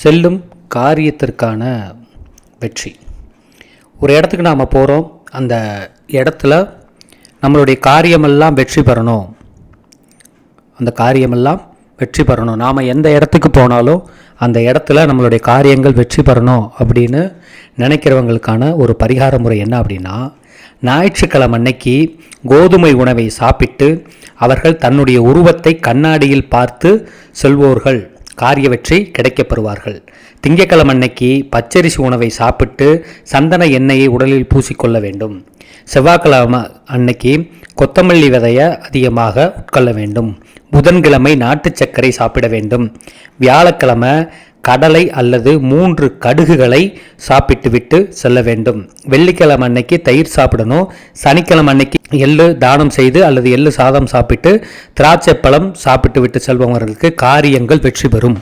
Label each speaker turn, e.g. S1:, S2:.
S1: செல்லும் காரியத்திற்கான வெற்றி. ஒரு இடத்துக்கு நாம் போகிறோம் அந்த இடத்துல நம்மளுடைய காரியமெல்லாம் வெற்றி பெறணும். அந்த காரியமெல்லாம் வெற்றி பெறணும். நாம் எந்த இடத்துக்கு போனாலும் அந்த இடத்துல நம்மளுடைய காரியங்கள் வெற்றி பெறணும் அப்படின்னு நினைக்கிறவங்களுக்கான ஒரு பரிகார முறை என்ன அப்படின்னா ஞாயிற்றுக்கிழமை அன்னைக்கு கோதுமை உணவை சாப்பிட்டு அவர்கள் தன்னுடைய உருவத்தை கண்ணாடியில் பார்த்து செல்வோர்கள். காரிய வெற்றி கிடைக்கப் திங்கட்கிழமை அன்னைக்கு பச்சரிசி உணவை சாப்பிட்டு சந்தன எண்ணெயை உடலில் பூசிக்கொள்ள வேண்டும். செவ்வாய்க்கிழமை அன்னைக்கு கொத்தமல்லி விதையை அதிகமாக உட்கொள்ள வேண்டும். புதன்கிழமை நாட்டு சர்க்கரை சாப்பிட வேண்டும். வியாழக்கிழமை கடலை அல்லது மூன்று கடுகுகளை சாப்பிட்டுவிட்டு செல்ல வேண்டும். வெள்ளிக்கிழமை அன்னைக்கு தயிர் சாப்பிடணும். சனிக்கிழமை அன்னைக்கு எள்ளு தானம் செய்து அல்லது எள்ளு சாதம் சாப்பிட்டு திராட்சை பழம் சாப்பிட்டு விட்டு செல்பவர்களுக்கு காரியங்கள் வெற்றி பெறும்.